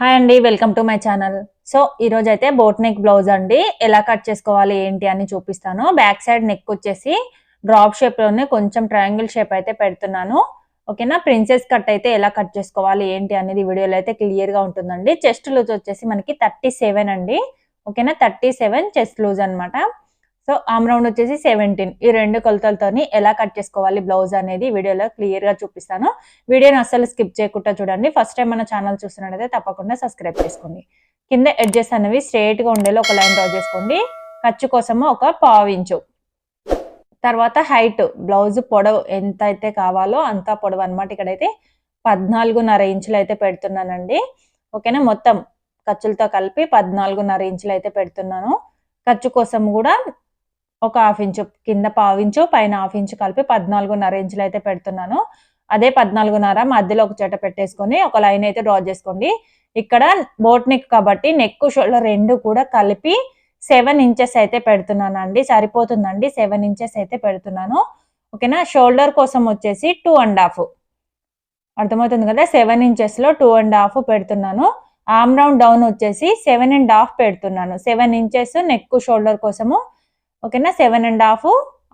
Hi అండి welcome to my channel so ఈరోజైతే అయితే బోట్ నెక్ బ్లౌజ్ అండి. ఎలా కట్ చేసుకోవాలి ఏంటి అని చూపిస్తాను. బ్యాక్ సైడ్ నెక్ వచ్చేసి డ్రాప్ షేప్లోనే కొంచెం ట్రయాంగిల్ షేప్ అయితే పెడుతున్నాను. ఓకేనా ప్రిన్సెస్ కట్ అయితే ఎలా కట్ చేసుకోవాలి ఏంటి అనేది వీడియోలో అయితే క్లియర్గా ఉంటుందండి. చెస్ట్ లూజ్ వచ్చేసి మనకి థర్టీ సెవెన్ అండి. ఓకేనా థర్టీ సెవెన్ చెస్ట్ లూజ్ అనమాట సో ఆమ్ రౌండ్ వచ్చేసి సెవెంటీన్. ఈ రెండు కొలతలతోని ఎలా కట్ చేసుకోవాలి బ్లౌజ్ అనేది వీడియోలో క్లియర్గా చూపిస్తాను. వీడియోని అస్సలు స్కిప్ చేయకుండా చూడండి. ఫస్ట్ టైం మన ఛానల్ చూస్తున్నట్టయితే తప్పకుండా సబ్స్క్రైబ్ చేసుకోండి. కింద ఎడ్జెస్ అనేవి స్ట్రేట్గా ఉండేలా ఒక లైన్ డ్రా చేసుకోండి. ఖర్చు కోసము ఒక పావు ఇంచు. తర్వాత హైట్ బ్లౌజ్ పొడవు ఎంత అయితే కావాలో అంత పొడవు అనమాట ఇక్కడైతే పద్నాలుగున్నర ఇంచులు అయితే పెడుతున్నానండి. ఓకేనా? మొత్తం ఖర్చులతో కలిపి పద్నాలుగున్నర ఇంచులు అయితే పెడుతున్నాను. ఖర్చు కోసం కూడా ఒక హాఫ్ ఇంచు కింద పావు ఇంచు పైన హాఫ్ ఇంచు కలిపి పద్నాలుగున్నర ఇంచులు అయితే పెడుతున్నాను. అదే పద్నాలుగున్నర మధ్యలో ఒక చోట పెట్టేసుకొని ఒక లైన్ అయితే డ్రా చేసుకోండి. ఇక్కడ బోట్ నెక్ కాబట్టి నెక్ షోల్డర్ రెండు కూడా కలిపి సెవెన్ ఇంచెస్ అయితే పెడుతున్నాను అండి సరిపోతుందండి. సెవెన్ ఇంచెస్ అయితే పెడుతున్నాను. ఓకేనా? షోల్డర్ కోసం వచ్చేసి టూ అండ్ హాఫ్ అర్థమవుతుంది కదా? సెవెన్ ఇంచెస్లో టూ అండ్ హాఫ్ పెడుతున్నాను. ఆమ్ రౌండ్ డౌన్ వచ్చేసి సెవెన్ అండ్ హాఫ్ పెడుతున్నాను. సెవెన్ ఇంచెస్ నెక్ షోల్డర్ కోసము ఓకేనా? Seven and half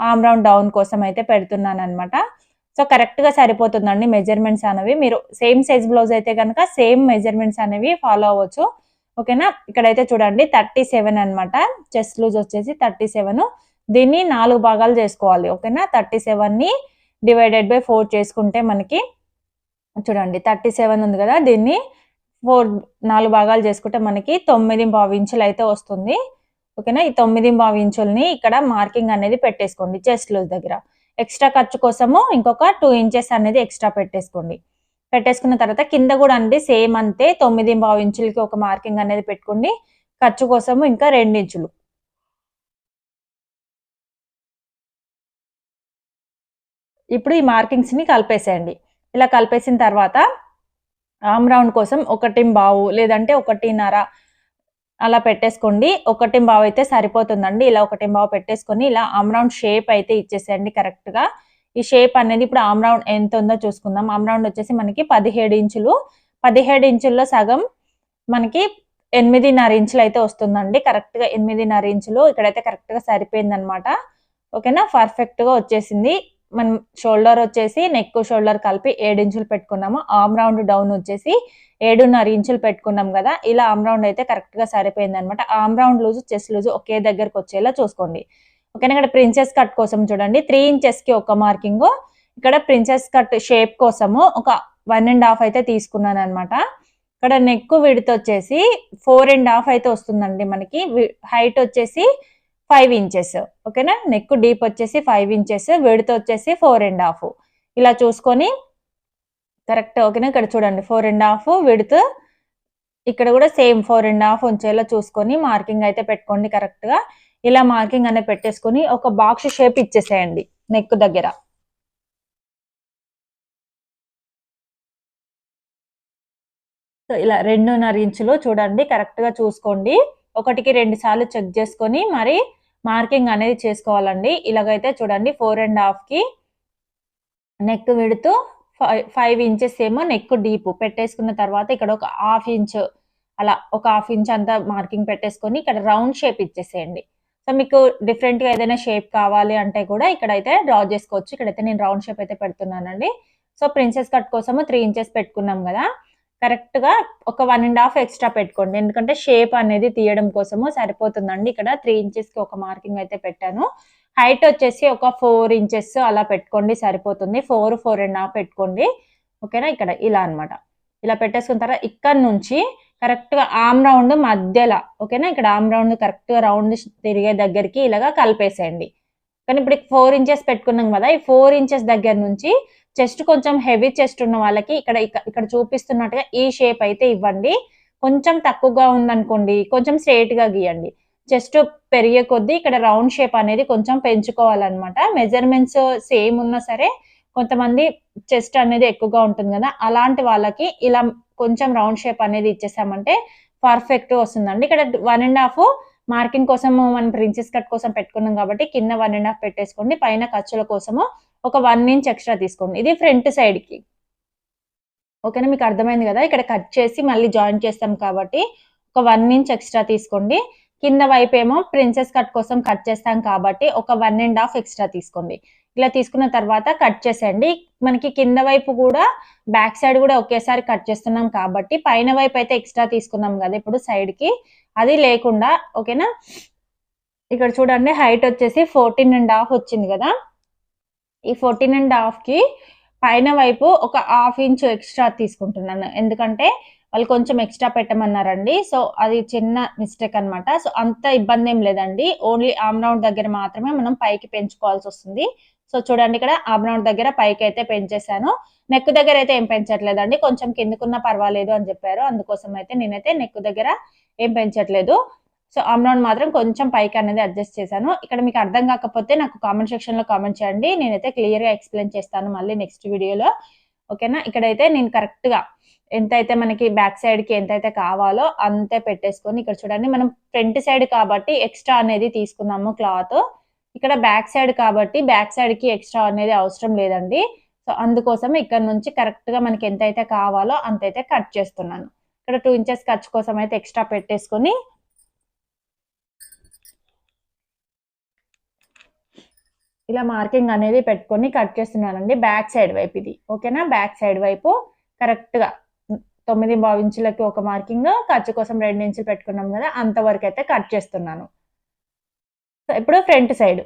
arm round down కోసం అయితే పెడుతున్నాను అనమాట సో కరెక్ట్గా సరిపోతుందండి మెజర్మెంట్స్ అనేవి. మీరు సేమ్ సైజ్ బ్లౌజ్ అయితే కనుక సేమ్ మెజర్మెంట్స్ అనేవి ఫాలో అవ్వచ్చు. ఓకేనా? ఇక్కడైతే చూడండి థర్టీ సెవెన్ అనమాట చెస్ట్ లూజ్ వచ్చేసి థర్టీ సెవెన్ దీన్ని నాలుగు భాగాలు చేసుకోవాలి. ఓకేనా? థర్టీ సెవెన్ని డివైడెడ్ బై ఫోర్ చేసుకుంటే మనకి చూడండి థర్టీ సెవెన్ ఉంది కదా? దీన్ని ఫోర్ నాలుగు భాగాలు చేసుకుంటే మనకి తొమ్మిది పావు ఇంచులు అయితే వస్తుంది. ఓకేనా? ఈ తొమ్మిది బావి ఇంచుల్ని ఇక్కడ మార్కింగ్ అనేది పెట్టేసుకోండి చెస్ట్ లూజ్ దగ్గర. ఎక్స్ట్రా ఖర్చు కోసము ఇంకొక టూ ఇంచెస్ అనేది ఎక్స్ట్రా పెట్టేసుకోండి. పెట్టేసుకున్న తర్వాత కింద కూడా అండి సేమ్ అంతే తొమ్మిది బావి ఇంచులకి ఒక మార్కింగ్ అనేది పెట్టుకోండి. ఖర్చు కోసము ఇంకా రెండు ఇంచులు. ఇప్పుడు ఈ మార్కింగ్స్ని కలిపేసేయండి. ఇలా కలిపేసిన తర్వాత ఆమ్ రౌండ్ కోసం ఒకటి బావు లేదంటే ఒకటిన్నర అలా పెట్టేసుకోండి. ఒకటి బావు అయితే సరిపోతుందండి. ఇలా ఒకటి బావు పెట్టేసుకొని ఇలా ఆమ్రౌండ్ షేప్ అయితే ఇచ్చేసేయండి కరెక్ట్గా. ఈ షేప్ అనేది ఇప్పుడు ఆమ్రౌండ్ ఎంత ఉందో చూసుకుందాం. ఆమ్రౌండ్ వచ్చేసి మనకి పదిహేడు ఇంచులు. పదిహేడు ఇంచుల్లో సగం మనకి ఎనిమిదిన్నర ఇంచులు అయితే వస్తుందండి. కరెక్ట్గా ఎనిమిదిన్నర ఇంచులు. ఇక్కడైతే కరెక్ట్గా సరిపోయింది అనమాట ఓకేనా? పర్ఫెక్ట్గా వచ్చేసింది. మనం షోల్డర్ వచ్చేసి నెక్ షోల్డర్ కలిపి ఏడు ఇంచులు పెట్టుకున్నాము. ఆమ్ రౌండ్ డౌన్ వచ్చేసి ఏడున్నర ఇంచులు పెట్టుకున్నాం కదా. ఇలా ఆమ్ రౌండ్ అయితే కరెక్ట్గా సరిపోయింది అనమాట arm round loose chest loose ఒకే దగ్గరకు వచ్చేలా చూసుకోండి. ఓకేనా ఇక్కడ ప్రిన్సెస్ కట్ కోసం చూడండి. త్రీ ఇంచెస్కి ఒక మార్కింగ్ ఇక్కడ ప్రిన్సెస్ కట్ షేప్ కోసము ఒక వన్ అండ్ హాఫ్ అయితే తీసుకున్నాను అనమాట ఇక్కడ నెక్ విడత వచ్చేసి ఫోర్ అండ్ హాఫ్ అయితే వస్తుందండి మనకి. హైట్ వచ్చేసి ఫైవ్ ఇంచెస్ ఓకేనా నెక్ డీప్ వచ్చేసి ఫైవ్ ఇంచెస్ విడత వచ్చేసి ఫోర్ అండ్ హాఫ్ ఇలా చూసుకొని కరెక్ట్ ఓకేనా ఇక్కడ చూడండి ఫోర్ అండ్ హాఫ్ విడత్ ఇక్కడ కూడా సేమ్ ఫోర్ అండ్ హాఫ్ ఉంచేలా చూసుకొని మార్కింగ్ అయితే పెట్టుకోండి కరెక్ట్గా ఇలా మార్కింగ్ అనేది పెట్టేసుకొని ఒక బాక్స్ షేప్ ఇచ్చేసేయండి నెక్ దగ్గర. సో ఇలా రెండున్నర ఇంచులు చూడండి కరెక్ట్గా చూసుకోండి. ఒకటికి రెండు సార్లు చెక్ చేసుకొని మరి మార్కింగ్ అనేది చేసుకోవాలండి. ఇలాగైతే చూడండి ఫోర్ అండ్ హాఫ్కి నెక్ విడుతూ ఫైవ్ ఫైవ్ ఇంచెస్ ఏమో నెక్ డీప్ పెట్టేసుకున్న తర్వాత ఇక్కడ ఒక హాఫ్ ఇంచ్ అలా ఒక హాఫ్ ఇంచ్ అంతా మార్కింగ్ పెట్టేసుకొని ఇక్కడ రౌండ్ షేప్ ఇచ్చేసేయండి. సో మీకు డిఫరెంట్గా ఏదైనా షేప్ కావాలి అంటే కూడా ఇక్కడైతే డ్రా చేసుకోవచ్చు. ఇక్కడైతే నేను రౌండ్ షేప్ అయితే పెడుతున్నానండి. సో ప్రిన్సెస్ కట్ కోసము త్రీ ఇంచెస్ పెట్టుకున్నాం కదా. కరెక్ట్గా ఒక వన్ అండ్ హాఫ్ ఎక్స్ట్రా పెట్టుకోండి. ఎందుకంటే షేప్ అనేది తీయడం కోసము సరిపోతుందండి. ఇక్కడ త్రీ ఇంచెస్కి ఒక మార్కింగ్ అయితే పెట్టాను. హైట్ వచ్చేసి ఒక ఫోర్ ఇంచెస్ అలా పెట్టుకోండి సరిపోతుంది. ఫోర్ ఫోర్ అండ్ హాఫ్ పెట్టుకోండి. ఓకేనా? ఇక్కడ ఇలా అన్నమాట. ఇలా పెట్టేసుకున్న తర్వాత ఇక్కడ నుంచి కరెక్ట్గా ఆమ్ రౌండ్ మధ్యలో ఓకేనా? ఇక్కడ ఆమ్ రౌండ్ కరెక్ట్గా రౌండ్ తిరిగే దగ్గరికి ఇలాగా కలిపేసేయండి. కానీ ఇప్పుడు ఫోర్ ఇంచెస్ పెట్టుకున్నాం కదా ఈ ఫోర్ ఇంచెస్ దగ్గర నుంచి చెస్ట్ కొంచెం హెవీ చెస్ట్ ఉన్న వాళ్ళకి ఇక్కడ ఇక్కడ చూపిస్తున్నట్టుగా ఈ షేప్ అయితే ఇవ్వండి. కొంచెం తక్కువగా ఉందనుకోండి కొంచెం స్ట్రైట్గా గీయండి. చెస్ట్ పెరిగే కొద్దీ ఇక్కడ రౌండ్ షేప్ అనేది కొంచెం పెంచుకోవాలన్నమాట. మెజర్మెంట్స్ సేమ్ ఉన్నా సరే కొంతమంది చెస్ట్ అనేది ఎక్కువగా ఉంటుంది కదా అలాంటి వాళ్ళకి ఇలా కొంచెం రౌండ్ షేప్ అనేది ఇచ్చేసామంటే పర్ఫెక్ట్ వస్తుందండి. ఇక్కడ వన్ అండ్ హాఫ్ మార్కింగ్ కోసం మనం ప్రిన్సెస్ కట్ కోసం పెట్టుకున్నాం కాబట్టి కింద వన్ అండ్ హాఫ్ పెట్టేసుకోండి. పైన ఖర్చుల కోసము ఒక వన్ ఇంచ్ ఎక్స్ట్రా తీసుకోండి. ఇది ఫ్రంట్ సైడ్కి. ఓకేనా? మీకు అర్థమైంది కదా? ఇక్కడ కట్ చేసి మళ్ళీ జాయిన్ చేస్తాం కాబట్టి ఒక వన్ ఇంచ్ ఎక్స్ట్రా తీసుకోండి. కింద వైపు ఏమో ప్రిన్సెస్ కట్ కోసం కట్ చేస్తాం కాబట్టి ఒక వన్ అండ్ హాఫ్ ఎక్స్ట్రా తీసుకోండి. ఇలా తీసుకున్న తర్వాత కట్ చేసేయండి. మనకి కింద వైపు కూడా బ్యాక్ సైడ్ కూడా ఒకేసారి కట్ చేస్తున్నాం కాబట్టి పైన వైపు అయితే ఎక్స్ట్రా తీసుకున్నాం కదా ఇప్పుడు సైడ్కి అది లేకుండా ఓకేనా? ఇక్కడ చూడండి హైట్ వచ్చేసి ఫోర్టీన్ అండ్ హాఫ్ వచ్చింది కదా. ఈ ఫోర్టీన్ అండ్ హాఫ్కి పైన వైపు ఒక హాఫ్ ఇంచ్ ఎక్స్ట్రా తీసుకుంటున్నాను. ఎందుకంటే వాళ్ళు కొంచెం ఎక్స్ట్రా పెట్టమన్నారండి. సో అది చిన్న మిస్టేక్ అన్నమాట. సో అంత ఇబ్బంది ఏం లేదండి. ఓన్లీ ఆమ్రౌండ్ దగ్గర మాత్రమే మనం పైకి పెంచుకోవాల్సి వస్తుంది. సో చూడండి ఇక్కడ ఆమ్రౌండ్ దగ్గర పైకి అయితే పెంచేశాను. నెక్ దగ్గర అయితే ఏం పెంచట్లేదండి. కొంచెం కిందకున్న పర్వాలేదు అని చెప్పారు. అందుకోసం అయితే నేనైతే నెక్ దగ్గర ఏం పెంచట్లేదు. సో ఆమ్రౌండ్ మాత్రం కొంచెం పైకి అనేది అడ్జస్ట్ చేశాను. ఇక్కడ మీకు అర్థం కాకపోతే నాకు కామెంట్ సెక్షన్లో కామెంట్ చేయండి. నేనైతే క్లియర్గా ఎక్స్ప్లెయిన్ చేస్తాను మళ్ళీ నెక్స్ట్ వీడియోలో ఓకేనా ఇక్కడైతే నేను కరెక్ట్గా ఎంతైతే మనకి బ్యాక్ సైడ్కి ఎంతైతే కావాలో అంతే పెట్టేసుకొని ఇక్కడ చూడండి మనం ఫ్రంట్ సైడ్ కాబట్టి ఎక్స్ట్రా అనేది తీసుకున్నాము క్లాత్. ఇక్కడ బ్యాక్ సైడ్ కాబట్టి బ్యాక్ సైడ్కి ఎక్స్ట్రా అనేది అవసరం లేదండి. సో అందుకోసం ఇక్కడ నుంచి కరెక్ట్గా మనకి ఎంతైతే కావాలో అంతైతే కట్ చేస్తున్నాను. ఇక్కడ టూ ఇంచెస్ ఖర్చు కోసం అయితే ఎక్స్ట్రా పెట్టేసుకొని ఇలా మార్కింగ్ అనేది పెట్టుకొని కట్ చేస్తున్నానండి బ్యాక్ సైడ్ వైపు ఇది. ఓకేనా? బ్యాక్ సైడ్ వైపు కరెక్ట్గా తొమ్మిది భావించులకి ఒక మార్కింగ్ ఖర్చు కోసం రెండు ఇంచులు పెట్టుకున్నాం కదా అంతవరకు అయితే కట్ చేస్తున్నాను. ఇప్పుడు ఫ్రంట్ సైడ్.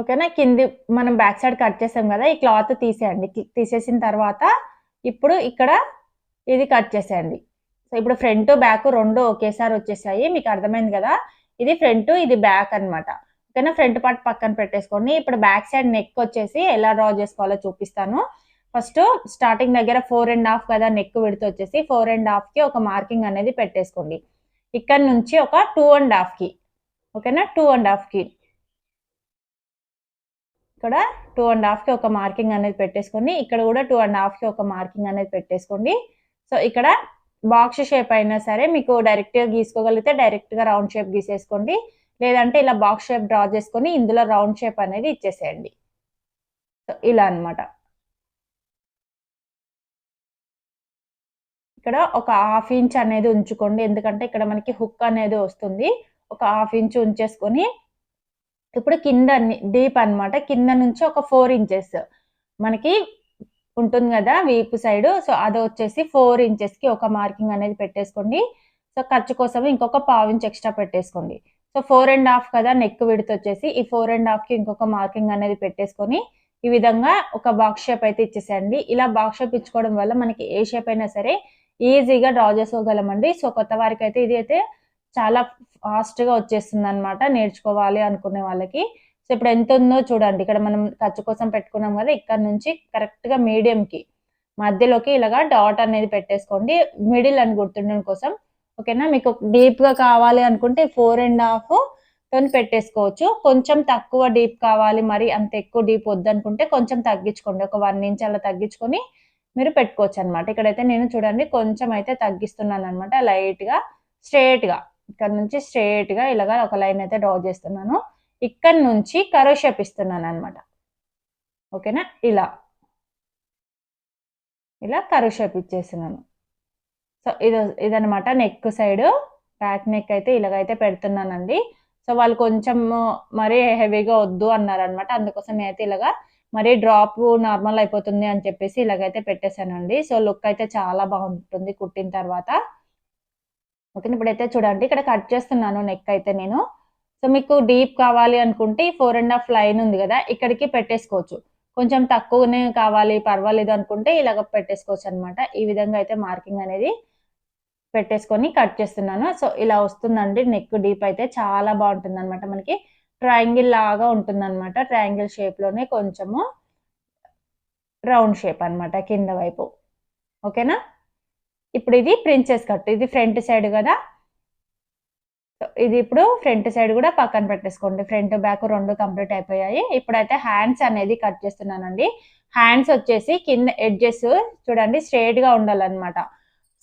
ఓకేనా? కింది మనం బ్యాక్ సైడ్ కట్ చేసాం కదా ఈ క్లాత్ తీసేయండి. తీసేసిన తర్వాత ఇప్పుడు ఇక్కడ ఇది కట్ చేసేయండి. సో ఇప్పుడు ఫ్రంట్ బ్యాక్ రెండు ఒకేసారి వచ్చేసాయి. మీకు అర్థమైంది కదా? ఇది ఫ్రంట్ ఇది బ్యాక్ అన్నమాట. ఓకేనా? ఫ్రంట్ పార్ట్ పక్కన పెట్టేసుకోండి. ఇప్పుడు బ్యాక్ సైడ్ నెక్ వచ్చేసి ఎలా డ్రా చేసుకోవాలో చూపిస్తాను. ఫస్ట్ స్టార్టింగ్ దగ్గర ఫోర్ అండ్ హాఫ్ కదా నెక్ విడత వచ్చేసి ఫోర్ అండ్ హాఫ్కి ఒక మార్కింగ్ అనేది పెట్టేసుకోండి. ఇక్కడ నుంచి ఒక టూ అండ్ హాఫ్కి ఓకేనా? టూ అండ్ హాఫ్కి. ఇక్కడ టూ అండ్ హాఫ్కి ఒక మార్కింగ్ అనేది పెట్టేసుకోండి. ఇక్కడ కూడా టూ అండ్ హాఫ్కి ఒక మార్కింగ్ అనేది పెట్టేసుకోండి. సో ఇక్కడ బాక్స్ షేప్ అయినా సరే మీకు డైరెక్ట్గా గీసుకోగలిగితే డైరెక్ట్గా రౌండ్ షేప్ గీసేసుకోండి. లేదంటే ఇలా బాక్స్ షేప్ డ్రా చేసుకొని ఇందులో రౌండ్ షేప్ అనేది ఇచ్చేసేయండి. సో ఇలా అన్నమాట. ఇక్కడ ఒక హాఫ్ ఇంచ్ అనేది ఉంచుకోండి. ఎందుకంటే ఇక్కడ మనకి హుక్ అనేది వస్తుంది. ఒక హాఫ్ ఇంచ్ ఉంచేసుకొని ఇప్పుడు కింద డీప్ అన్నమాట. కింద నుంచి ఒక ఫోర్ ఇంచెస్ మనకి ఉంటుంది కదా వీపు సైడ్ సో అది వచ్చేసి ఫోర్ ఇంచెస్కి ఒక మార్కింగ్ అనేది పెట్టేసుకోండి. సో ఖర్చు కోసం ఇంకొక పావు ఇంచ్ ఎక్స్ట్రా పెట్టేసుకోండి. సో ఫోర్ అండ్ హాఫ్ కదా నెక్ విడత వచ్చేసి. ఈ ఫోర్ అండ్ హాఫ్కి ఇంకొక మార్కింగ్ అనేది పెట్టేసుకొని ఈ విధంగా ఒక బాక్స్ షేప్ అయితే ఇచ్చేసేయండి. ఇలా బాక్స్ షేప్ ఇచ్చుకోవడం వల్ల మనకి ఏ షేప్ అయినా సరే ఈజీగా డ్రా చేసుకోగలమండి. సో కొత్త వారికి అయితే ఇది అయితే చాలా ఫాస్ట్గా వచ్చేస్తుంది అనమాట నేర్చుకోవాలి అనుకునే వాళ్ళకి. సో ఇప్పుడు ఎంత ఉందో చూడండి. ఇక్కడ మనం ఖర్చు కోసం పెట్టుకున్నాం కదా ఇక్కడ నుంచి కరెక్ట్గా మీడియంకి మధ్యలోకి ఇలాగా డాట్ అనేది పెట్టేసుకోండి. మిడిల్ అని గుర్తుండడం కోసం ఓకేనా? మీకు డీప్గా కావాలి అనుకుంటే ఫోర్ అండ్ హాఫ్ తోని పెట్టేసుకోవచ్చు. కొంచెం తక్కువ డీప్ కావాలి మరి అంత ఎక్కువ డీప్ వద్దనుకుంటే కొంచెం తగ్గించుకోండి. ఒక వన్ ఇంచ్ అలా తగ్గించుకొని మీరు పెట్టుకోవచ్చు అనమాట ఇక్కడైతే నేను చూడండి కొంచెం అయితే తగ్గిస్తున్నాను అనమాట లైట్గా స్ట్రేట్గా. ఇక్కడ నుంచి స్ట్రేట్గా ఇలాగా ఒక లైన్ అయితే డ్రా చేస్తున్నాను. ఇక్కడ నుంచి కరో షేప్ ఇస్తున్నాను అనమాట ఓకేనా? ఇలా. ఇలా కరో షేప్ ఇచ్చేస్తున్నాను. సో ఇది ఇదనమాట నెక్ సైడ్. బ్యాక్ నెక్ అయితే ఇలాగైతే పెడుతున్నానండి. సో వాళ్ళు కొంచెం మరీ హెవీగా వద్దు అన్నారు అనమాట అందుకోసం అయితే ఇలాగా మరీ డ్రాప్ నార్మల్ అయిపోతుంది అని చెప్పేసి ఇలాగైతే పెట్టేశానండి. సో లుక్ అయితే చాలా బాగుంటుంది కుట్టిన తర్వాత. ఓకే ఇప్పుడైతే చూడండి. ఇక్కడ కట్ చేస్తున్నాను నెక్ అయితే నేను. సో మీకు డీప్ కావాలి అనుకుంటే ఫోర్ అండ్ హాఫ్ లైన్ ఉంది కదా ఇక్కడికి పెట్టేసుకోవచ్చు. కొంచెం తక్కువనే కావాలి పర్వాలేదు అనుకుంటే ఇలాగ పెట్టేసుకోవచ్చు అనమాట ఈ విధంగా అయితే మార్కింగ్ అనేది పెట్టేసుకొని కట్ చేస్తున్నాను. సో ఇలా వస్తుందండి నెక్ డీప్ అయితే చాలా బాగుంటుంది మనకి. ట్రయాంగిల్ లాగా ఉంటుంది అనమాట ట్రయాంగిల్ షేప్లోనే కొంచెము రౌండ్ షేప్ అన్నమాట కింద వైపు. ఓకేనా? ఇప్పుడు ఇది ప్రిన్సెస్ కట్. ఇది ఫ్రంట్ సైడ్ కదా? ఇది ఇప్పుడు ఫ్రంట్ సైడ్ కూడా పక్కన పెట్టేసుకోండి. ఫ్రంట్ బ్యాక్ రెండు కంప్లీట్ అయిపోయాయి. ఇప్పుడైతే హ్యాండ్స్ అనేది కట్ చేస్తున్నానండి. హ్యాండ్స్ వచ్చేసి కింద ఎడ్జెస్ చూడండి స్ట్రైట్గా ఉండాలన్నమాట.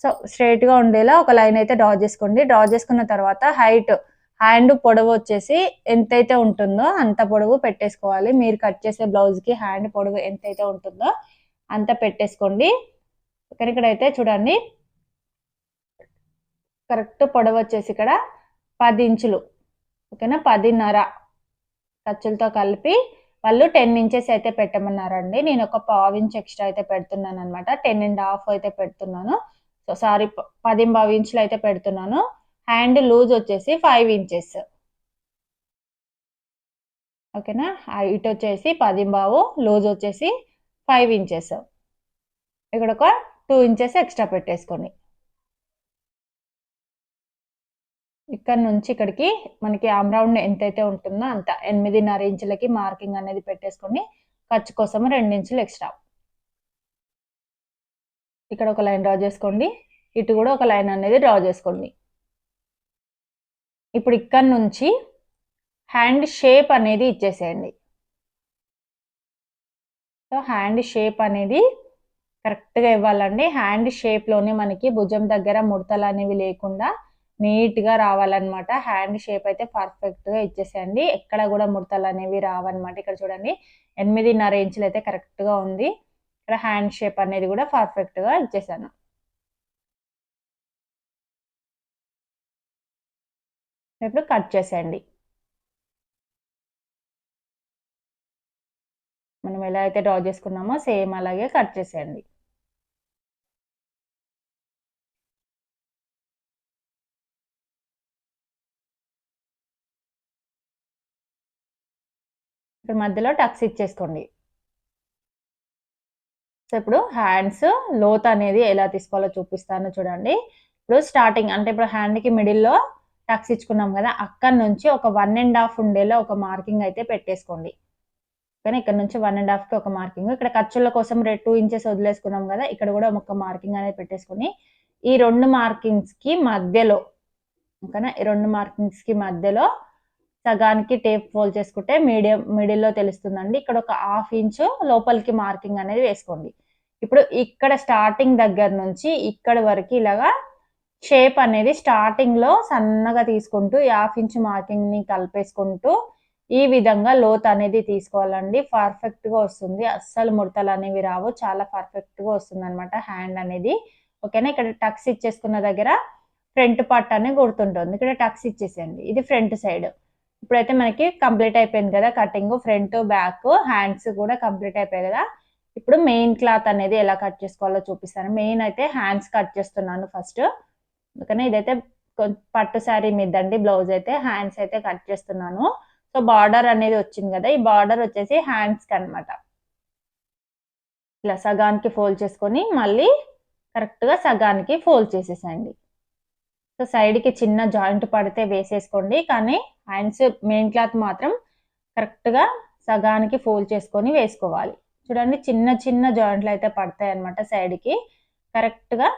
సో స్ట్రైట్గా ఉండేలా ఒక లైన్ అయితే డ్రా చేసుకోండి. డ్రా చేసుకున్న తర్వాత హైట్ హ్యాండ్ పొడవు వచ్చేసి ఎంతైతే ఉంటుందో అంత పొడవు పెట్టేసుకోవాలి. మీరు కట్ చేసే బ్లౌజ్కి హ్యాండ్ పొడవు ఎంతైతే ఉంటుందో అంత పెట్టేసుకోండి. కానీ ఇక్కడైతే చూడండి. కరెక్ట్ పొడవు వచ్చేసి ఇక్కడ పది ఇంచులు. ఓకేనా? పదిన్నర ఖర్చులతో కలిపి వాళ్ళు టెన్ ఇంచెస్ అయితే పెట్టమన్నారండి. నేను ఒక పావు ఇంచ్ ఎక్స్ట్రా అయితే పెడుతున్నాను అనమాట టెన్ అండ్ హాఫ్ అయితే పెడుతున్నాను. సో సారీ పది పావు ఇంచులు అయితే పెడుతున్నాను. హ్యాండ్ లూజ్ వచ్చేసి ఫైవ్ ఇంచెస్. ఓకేనా? ఇటు వచ్చేసి పదింబావు లూజ్ వచ్చేసి ఫైవ్ ఇంచెస్. ఇక్కడ ఒక టూ ఇంచెస్ ఎక్స్ట్రా పెట్టేసుకోండి ఇక్కడ నుంచి ఇక్కడికి మనకి ఆమ్రౌండ్ ఎంతైతే ఉంటుందో అంత ఎనిమిదిన్నర ఇంచులకి మార్కింగ్ అనేది పెట్టేసుకొని ఖర్చు కోసం రెండు ఇంచులు ఎక్స్ట్రా. ఇక్కడ ఒక లైన్ డ్రా చేసుకోండి. ఇటు కూడా ఒక లైన్ అనేది డ్రా చేసుకోండి. ఇప్పుడు ఇక్కడ నుంచి హ్యాండ్ షేప్ అనేది ఇచ్చేసేయండి. సో హ్యాండ్ షేప్ అనేది కరెక్ట్గా ఇవ్వాలండి. హ్యాండ్ షేప్లోనే మనకి భుజం దగ్గర ముడతలు అనేవి లేకుండా నీట్గా రావాలన్నమాట. హ్యాండ్ షేప్ అయితే పర్ఫెక్ట్గా ఇచ్చేసేయండి. ఎక్కడ కూడా ముడతలు అనేవి రావన్నమాట. ఇక్కడ చూడండి ఎనిమిదిన్నర ఇంచులు అయితే కరెక్ట్గా ఉంది. ఇక్కడ హ్యాండ్ షేప్ అనేది కూడా పర్ఫెక్ట్గా ఇచ్చేసాను. ఇప్పుడు కట్ చేసేయండి. మనం ఎలా అయితే డ్రా చేసుకున్నామో సేమ్ అలాగే కట్ చేసేయండి. ఇప్పుడు మధ్యలో టక్స్ ఇచ్చేసుకోండి. సో ఇప్పుడు హ్యాండ్స్ లోత్ అనేది ఎలా తీసుకోవాలో చూపిస్తాను చూడండి. ఇప్పుడు స్టార్టింగ్ అంటే ఇప్పుడు హ్యాండ్కి మిడిల్లో టక్స్ ఇచ్చుకున్నాం కదా అక్కడ నుంచి ఒక వన్ అండ్ హాఫ్ ఉండేలా ఒక మార్కింగ్ అయితే పెట్టేసుకోండి. కానీ ఇక్కడ నుంచి వన్ అండ్ హాఫ్కి ఒక మార్కింగ్. ఇక్కడ ఖర్చుల కోసం రెండు టూ ఇంచెస్ వదిలేసుకున్నాం కదా ఇక్కడ కూడా ఒక మార్కింగ్ అనేది పెట్టేసుకొని ఈ రెండు మార్కింగ్స్కి మధ్యలో ఓకేనా? ఈ రెండు మార్కింగ్స్కి మధ్యలో సగానికి టేప్ ఫోల్డ్ చేసుకుంటే మీడియం మిడిల్లో తెలుస్తుందండి. ఇక్కడ ఒక హాఫ్ ఇంచు లోపలికి మార్కింగ్ అనేది వేసుకోండి. ఇప్పుడు ఇక్కడ స్టార్టింగ్ దగ్గర నుంచి ఇక్కడ వరకు ఇలాగా షేప్ అనేది స్టార్టింగ్లో సన్నగా తీసుకుంటూ హాఫ్ ఇంచ్ మార్కింగ్ని కలిపేసుకుంటూ ఈ విధంగా లోత్ అనేది తీసుకోవాలండి. పర్ఫెక్ట్గా వస్తుంది. అస్సలు ముడతలు అనేవి రావు. చాలా పర్ఫెక్ట్గా వస్తుంది అనమాట హ్యాండ్ అనేది. ఓకేనా ఇక్కడ టక్స్ ఇచ్చేసుకున్న దగ్గర ఫ్రంట్ పార్ట్ అనేది గుర్తుంటుంది. ఇక్కడ టక్స్ ఇచ్చేసేయండి. ఇది ఫ్రంట్ సైడ్ ఇప్పుడైతే మనకి కంప్లీట్ అయిపోయింది కదా కటింగ్ ఫ్రంట్ బ్యాక్ హ్యాండ్స్ కూడా కంప్లీట్ అయిపోయాయి కదా. ఇప్పుడు మెయిన్ క్లాత్ అనేది ఎలా కట్ చేసుకోవాలో చూపిస్తాను. మెయిన్ అయితే హ్యాండ్స్ కట్ చేస్తున్నాను ఫస్ట్ అందుకని ఇదైతే పట్టు శారీ మీదండి బ్లౌజ్ అయితే హ్యాండ్స్ అయితే కట్ చేస్తున్నాను. సో బార్డర్ అనేది వచ్చింది కదా ఈ బార్డర్ వచ్చేసి హ్యాండ్స్కి అనమాట ఇలా సగానికి ఫోల్డ్ చేసుకొని మళ్ళీ కరెక్ట్గా సగానికి ఫోల్డ్ చేసేసండి సో సైడ్కి చిన్న జాయింట్ పడితే వేసేసుకోండి కానీ హ్యాండ్స్ మెయిన్ క్లాత్ మాత్రం కరెక్ట్గా సగానికి ఫోల్డ్ చేసుకొని వేసుకోవాలి. చూడండి చిన్న చిన్న జాయింట్లు అయితే పడతాయి అనమాట సైడ్కి. కరెక్ట్గా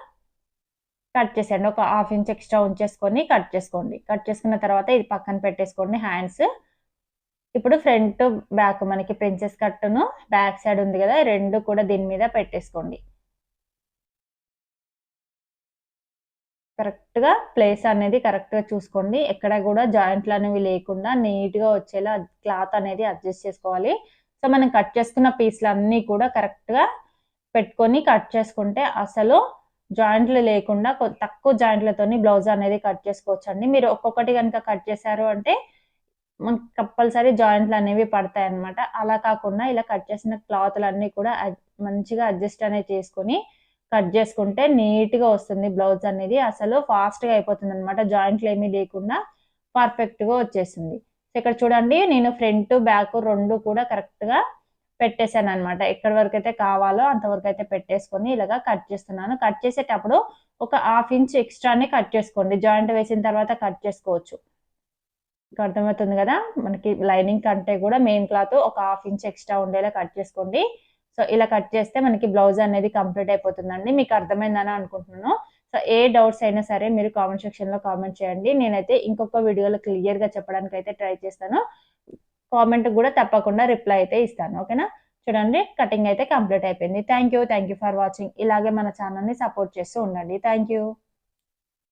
కట్ చేసేయండి. ఒక హాఫ్ ఇంచ్ ఎక్స్ట్రా ఉంచేసుకొని కట్ చేసుకోండి. కట్ చేసుకున్న తర్వాత ఇది పక్కన పెట్టేసుకోండి హ్యాండ్స్. ఇప్పుడు ఫ్రంట్ బ్యాక్ మనకి ప్రిన్సెస్ కట్టును బ్యాక్ సైడ్ ఉంది కదా రెండు కూడా దీని మీద పెట్టేసుకోండి. కరెక్ట్గా ప్లేస్ అనేది కరెక్ట్గా చూసుకోండి. ఎక్కడ కూడా జాయింట్లు అనేవి లేకుండా నీట్గా వచ్చేలా క్లాత్ అనేది అడ్జస్ట్ చేసుకోవాలి. సో మనం కట్ చేసుకున్న పీస్లు అన్నీ కూడా కరెక్ట్గా పెట్టుకొని కట్ చేసుకుంటే అసలు జాయింట్లు లేకుండా తక్కువ జాయింట్లతోని బ్లౌజ్ అనేది కట్ చేసుకోవచ్చు అండి మీరు ఒక్కొక్కటి కనుక కట్ చేశారు అంటే మనకు కంపల్సరీ జాయింట్లు అనేవి పడతాయి అనమాట అలా కాకుండా ఇలా కట్ చేసిన క్లాత్లు అన్నీ కూడా మంచిగా అడ్జస్ట్ అనేది చేసుకొని కట్ చేసుకుంటే నీట్గా వస్తుంది బ్లౌజ్ అనేది. అసలు ఫాస్ట్గా అయిపోతుంది అనమాట జాయింట్లు ఏమీ లేకుండా పర్ఫెక్ట్గా వచ్చేసింది. ఇక్కడ చూడండి నేను ఫ్రంట్ బ్యాక్ రెండు కూడా కరెక్ట్గా పెట్టేశాను అనమాట ఎక్కడి వరకు అయితే కావాలో అంతవరకు అయితే పెట్టేసుకొని ఇలాగా కట్ చేస్తున్నాను. కట్ చేసేటప్పుడు ఒక హాఫ్ ఇంచ్ ఎక్స్ట్రానే కట్ చేసుకోండి. జాయింట్ వేసిన తర్వాత కట్ చేసుకోవచ్చు. అర్థమవుతుంది కదా? మనకి లైనింగ్ కంటే కూడా మెయిన్ క్లాత్ ఒక హాఫ్ ఇంచ్ ఎక్స్ట్రా ఉండేలా కట్ చేసుకోండి. సో ఇలా కట్ చేస్తే మనకి బ్లౌజ్ అనేది కంప్లీట్ అయిపోతుందండి. మీకు అర్థమైందని అనుకుంటున్నాను. సో ఏ డౌట్స్ అయినా సరే మీరు కామెంట్ సెక్షన్లో కామెంట్ చేయండి. నేనైతే ఇంకొక వీడియోలో క్లియర్గా చెప్పడానికి అయితే ట్రై చేస్తాను. కామెంట్ కూడా తప్పకుండా రిప్లై అయితే ఇస్తాను ఓకేనా? చూడండి కటింగ్ అయితే కంప్లీట్ అయిపోయింది. Thank you thank you for watching ఇలాగే మన ఛానల్ని సపోర్ట్ చేస్తూ ఉండండి. Thank you